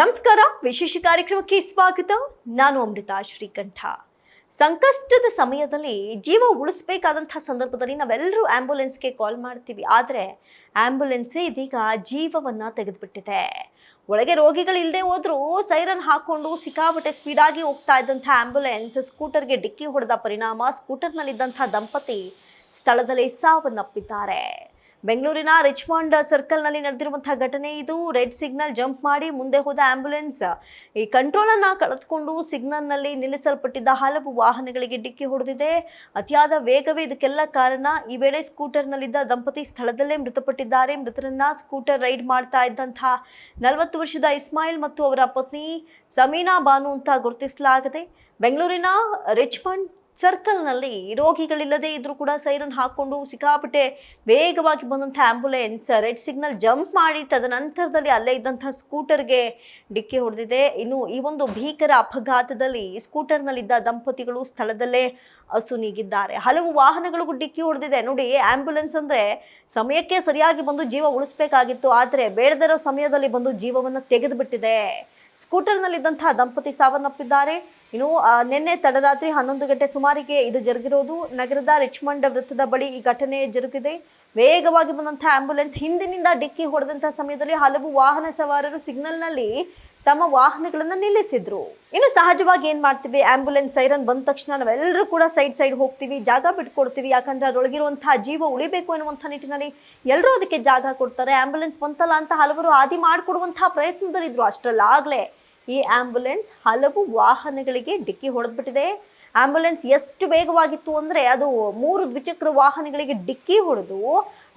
ನಮಸ್ಕಾರ, ವಿಶೇಷ ಕಾರ್ಯಕ್ರಮಕ್ಕೆ ಸ್ವಾಗತ. ನಾನು ಅಮೃತ ಶ್ರೀಕಂಠ. ಸಂಕಷ್ಟದ ಸಮಯದಲ್ಲಿ ಜೀವ ಉಳಿಸ್ಬೇಕಾದಂಥ ಸಂದರ್ಭದಲ್ಲಿ ನಾವೆಲ್ಲರೂ ಆ್ಯಂಬುಲೆನ್ಸ್ಗೆ ಕಾಲ್ ಮಾಡ್ತೀವಿ. ಆದರೆ ಆ್ಯಂಬುಲೆನ್ಸೇ ಇದೀಗ ಜೀವವನ್ನು ತೆಗೆದುಬಿಟ್ಟಿದೆ. ಒಳಗೆ ರೋಗಿಗಳಿಲ್ಲದೆ ಹೋದರೂ ಸೈರನ್ ಹಾಕೊಂಡು ಸಿಕ್ಕಾಪಟ್ಟೆ ಸ್ಪೀಡಾಗಿ ಹೋಗ್ತಾ ಇದ್ದಂಥ ಆ್ಯಂಬುಲೆನ್ಸ್ ಸ್ಕೂಟರ್ಗೆ ಡಿಕ್ಕಿ ಹೊಡೆದ ಪರಿಣಾಮ, ಸ್ಕೂಟರ್ನಲ್ಲಿದ್ದಂಥ ದಂಪತಿ ಸ್ಥಳದಲ್ಲೇ ಸಾವನ್ನಪ್ಪಿದ್ದಾರೆ. ಬೆಂಗಳೂರಿನ ರಿಚ್ಮಾಂಡ್ ಸರ್ಕಲ್ನಲ್ಲಿ ನಡೆದಿರುವಂತಹ ಘಟನೆ ಇದು. ರೆಡ್ ಸಿಗ್ನಲ್ ಜಂಪ್ ಮಾಡಿ ಮುಂದೆ ಹೋದ ಆಂಬ್ಯುಲೆನ್ಸ್ ಈ ಕಂಟ್ರೋಲನ್ನು ಕಳೆದುಕೊಂಡು ಸಿಗ್ನಲ್ನಲ್ಲಿ ನಿಲ್ಲಿಸಲ್ಪಟ್ಟಿದ್ದ ಹಲವು ವಾಹನಗಳಿಗೆ ಡಿಕ್ಕಿ ಹೊಡೆದಿದೆ. ಅತಿಯಾದ ವೇಗವೇ ಇದಕ್ಕೆಲ್ಲ ಕಾರಣ. ಈ ವೇಳೆ ಸ್ಕೂಟರ್ನಲ್ಲಿದ್ದ ದಂಪತಿ ಸ್ಥಳದಲ್ಲೇ ಮೃತಪಟ್ಟಿದ್ದಾರೆ. ಮೃತರನ್ನ ಸ್ಕೂಟರ್ ರೈಡ್ ಮಾಡ್ತಾ ಇದ್ದಂತಹ ನಲವತ್ತು ವರ್ಷದ ಇಸ್ಮಾಯಿಲ್ ಮತ್ತು ಅವರ ಪತ್ನಿ ಸಮೀನಾ ಬಾನು ಅಂತ ಗುರುತಿಸಲಾಗಿದೆ. ಬೆಂಗಳೂರಿನ ರಿಚ್ಮಂಡ್ ಸರ್ಕಲ್ನಲ್ಲಿ ರೋಗಿಗಳಿಲ್ಲದೆ ಇದ್ರೂ ಕೂಡ ಸೈರನ್ ಹಾಕ್ಕೊಂಡು ಸಿಕ್ಕಾಪಟ್ಟೆ ವೇಗವಾಗಿ ಬಂದಂಥ ಆ್ಯಂಬುಲೆನ್ಸ್ ರೆಡ್ ಸಿಗ್ನಲ್ ಜಂಪ್ ಮಾಡಿ ತದನಂತರದಲ್ಲಿ ಅಲ್ಲೇ ಇದ್ದಂಥ ಸ್ಕೂಟರ್ಗೆ ಡಿಕ್ಕಿ ಹೊಡೆದಿದೆ. ಇನ್ನು ಈ ಒಂದು ಭೀಕರ ಅಪಘಾತದಲ್ಲಿ ಸ್ಕೂಟರ್ನಲ್ಲಿದ್ದ ದಂಪತಿಗಳು ಸ್ಥಳದಲ್ಲೇ ಅಸುನೀಗಿದ್ದಾರೆ ಹಲವು ವಾಹನಗಳಿಗೂ ಡಿಕ್ಕಿ ಹೊಡೆದಿದೆ. ನೋಡಿ ಆ್ಯಂಬುಲೆನ್ಸ್ ಅಂದ್ರೆ ಸಮಯಕ್ಕೆ ಸರಿಯಾಗಿ ಬಂದು ಜೀವ ಉಳಿಸ್ಬೇಕಾಗಿತ್ತು. ಆದರೆ ಬೇಡದಿರೋ ಸಮಯದಲ್ಲಿ ಬಂದು ಜೀವವನ್ನು ತೆಗೆದುಬಿಟ್ಟಿದೆ. ಸ್ಕೂಟರ್ನಲ್ಲಿದ್ದಂತಹ ದಂಪತಿ ಸಾವನ್ನಪ್ಪಿದ್ದಾರೆ. ಇನ್ನು ನಿನ್ನೆ ತಡರಾತ್ರಿ ಹನ್ನೊಂದು ಗಂಟೆ ಸುಮಾರಿಗೆ ಇದು ಜರುಗಿರೋದು. ನಗರದ ರಿಚ್ಮಂಡ್ ವೃತ್ತದ ಬಳಿ ಈ ಘಟನೆ ಜರುಗಿದೆ. ವೇಗವಾಗಿ ಬಂದಂತಹ ಆಂಬ್ಯುಲೆನ್ಸ್ ಹಿಂದಿನಿಂದ ಡಿಕ್ಕಿ ಹೊಡೆದಂತಹ ಸಮಯದಲ್ಲಿ ಹಲವು ವಾಹನ ಸವಾರರು ಸಿಗ್ನಲ್ನಲ್ಲಿ ತಮ್ಮ ವಾಹನಗಳನ್ನು ನಿಲ್ಲಿಸಿದ್ರು. ಇನ್ನು ಸಹಜವಾಗಿ ಏನ್ ಮಾಡ್ತೀವಿ? ಆಂಬ್ಯುಲೆನ್ಸ್ ಸೈರನ್ ಬಂದ ತಕ್ಷಣ ನಾವೆಲ್ಲರೂ ಕೂಡ ಸೈಡ್ ಸೈಡ್ ಹೋಗ್ತೀವಿ, ಜಾಗ ಬಿಟ್ಕೊಡ್ತೀವಿ. ಯಾಕಂದ್ರೆ ಅದರೊಳಗಿರುವಂತಹ ಜೀವ ಉಳಿಬೇಕು ಎನ್ನುವಂಥ ನಿಟ್ಟಿನಲ್ಲಿ ಎಲ್ಲರೂ ಅದಕ್ಕೆ ಜಾಗ ಕೊಡ್ತಾರೆ. ಆಂಬ್ಯುಲೆನ್ಸ್ ಬಂತಲ್ಲ ಅಂತ ಹಲವರು ಆದಿ ಮಾಡಿಕೊಡುವಂತಹ ಪ್ರಯತ್ನದಲ್ಲಿದ್ರು. ಅಷ್ಟರಲ್ಲಾಗಲೇ ಈ ಆಂಬ್ಯುಲೆನ್ಸ್ ಹಲವು ವಾಹನಗಳಿಗೆ ಡಿಕ್ಕಿ ಹೊಡೆದ್ಬಿಟ್ಟಿದೆ. ಆಂಬ್ಯುಲೆನ್ಸ್ ಎಷ್ಟು ವೇಗವಾಗಿತ್ತು ಅಂದರೆ ಅದು ಮೂರು ದ್ವಿಚಕ್ರ ವಾಹನಗಳಿಗೆ ಡಿಕ್ಕಿ ಹೊಡೆದು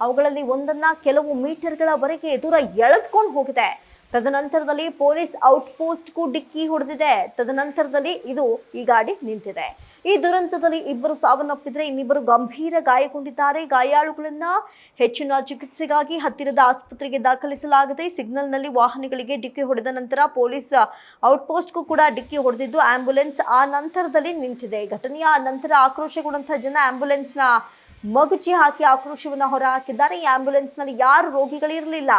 ಅವುಗಳಲ್ಲಿ ಒಂದನ್ನ ಕೆಲವು ಮೀಟರ್ಗಳವರೆಗೆ ದೂರ ಎಳೆದ್ಕೊಂಡು ಹೋಗಿದೆ. ತದನಂತರದಲ್ಲಿ ಪೊಲೀಸ್ ಔಟ್ಪೋಸ್ಟ್ಗೂ ಡಿಕ್ಕಿ ಹೊಡೆದಿದೆ. ತದನಂತರದಲ್ಲಿ ಇದು ಈ ಗಾಡಿ ನಿಂತಿದೆ. ಈ ದುರಂತದಲ್ಲಿ ಇಬ್ಬರು ಸಾವನ್ನಪ್ಪಿದ್ರೆ ಇನ್ನಿಬ್ಬರು ಗಂಭೀರ ಗಾಯಗೊಂಡಿದ್ದಾರೆ. ಗಾಯಾಳುಗಳನ್ನ ಹೆಚ್ಚಿನ ಚಿಕಿತ್ಸೆಗಾಗಿ ಹತ್ತಿರದ ಆಸ್ಪತ್ರೆಗೆ ದಾಖಲಿಸಲಾಗಿದೆ ಸಿಗ್ನಲ್ನಲ್ಲಿ ವಾಹನಗಳಿಗೆ ಡಿಕ್ಕಿ ಹೊಡೆದ ನಂತರ ಪೊಲೀಸ್ ಔಟ್ಪೋಸ್ಟ್ಗೂ ಕೂಡ ಡಿಕ್ಕಿ ಹೊಡೆದಿದ್ದು ಆಂಬ್ಯುಲೆನ್ಸ್ ಆ ನಂತರದಲ್ಲಿ ನಿಂತಿದೆ. ಘಟನೆಯ ನಂತರ ಆಕ್ರೋಶಗೊಂಡಂತಹ ಜನ ಆಂಬ್ಯುಲೆನ್ಸ್ನ ಮಗುಚಿ ಹಾಕಿ ಆಕ್ರೋಶವನ್ನು ಹೊರಹಾಕಿದ್ದಾರೆ. ಈ ಆಂಬ್ಯುಲೆನ್ಸ್ನಲ್ಲಿ ಯಾರು ರೋಗಿಗಳಿರಲಿಲ್ಲ?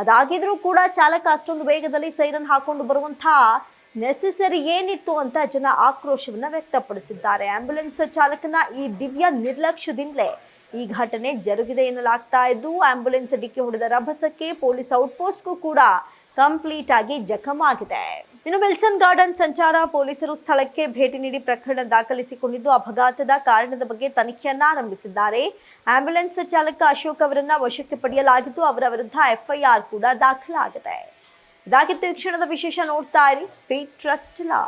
ಅದಾಗಿದ್ರೂ ಕೂಡ ಚಾಲಕ ಅಷ್ಟೊಂದು ವೇಗದಲ್ಲಿ ಸೈರನ್ ಹಾಕೊಂಡು ಬರುವಂತಹ ನೆಸೆಸರಿ ಏನಿತ್ತು ಅಂತ ಜನ ಆಕ್ರೋಶವನ್ನ ವ್ಯಕ್ತಪಡಿಸಿದ್ದಾರೆ. ಆಂಬ್ಯುಲೆನ್ಸ್ ಚಾಲಕನ ಈ ದಿವ್ಯ ನಿರ್ಲಕ್ಷ್ಯದಿಂದಲೇ ಈ ಘಟನೆ ಜರುಗಿದೆ ಎನ್ನಲಾಗ್ತಾ ಇದ್ದು, ಆಂಬ್ಯುಲೆನ್ಸ್ ಡಿಕ್ಕಿ ಹೊಡೆದ ರಭಸಕ್ಕೆ ಪೊಲೀಸ್ ಔಟ್ಪೋಸ್ಟ್ಗೂ ಕೂಡ ಕಂಪ್ಲೀಟ್ ಆಗಿ ಜಖಮಾಗಿದೆ. ಇನ್ನು ವಿಲ್ಸನ್ ಗಾರ್ಡನ್ ಸಂಚಾರ ಪೊಲೀಸರು ಸ್ಥಳಕ್ಕೆ ಭೇಟಿ ನೀಡಿ ಪ್ರಕರಣ ದಾಖಲಿಸಿಕೊಂಡಿದ್ದು ಅಪಘಾತದ ಕಾರಣದ ಬಗ್ಗೆ ತನಿಖೆಯನ್ನ ಆರಂಭಿಸಿದ್ದಾರೆ. ಆಂಬ್ಯುಲೆನ್ಸ್ ಚಾಲಕ ಅಶೋಕ್ ಅವರನ್ನ ವಶಕ್ಕೆ ಪಡೆಯಲಾಗಿದ್ದು ಅವರ ವಿರುದ್ಧ ಎಫ್ಐಆರ್ ಕೂಡ ದಾಖಲಾಗಿದೆ. ಇದಾಗಿತ್ತು ಈ ಕ್ಷಣದ ವಿಶೇಷ ನೋಡ್ತಾ ಇರಿ. ಸ್ಪೀಡ್ ಟ್ರಸ್ಟ್ ಲಾ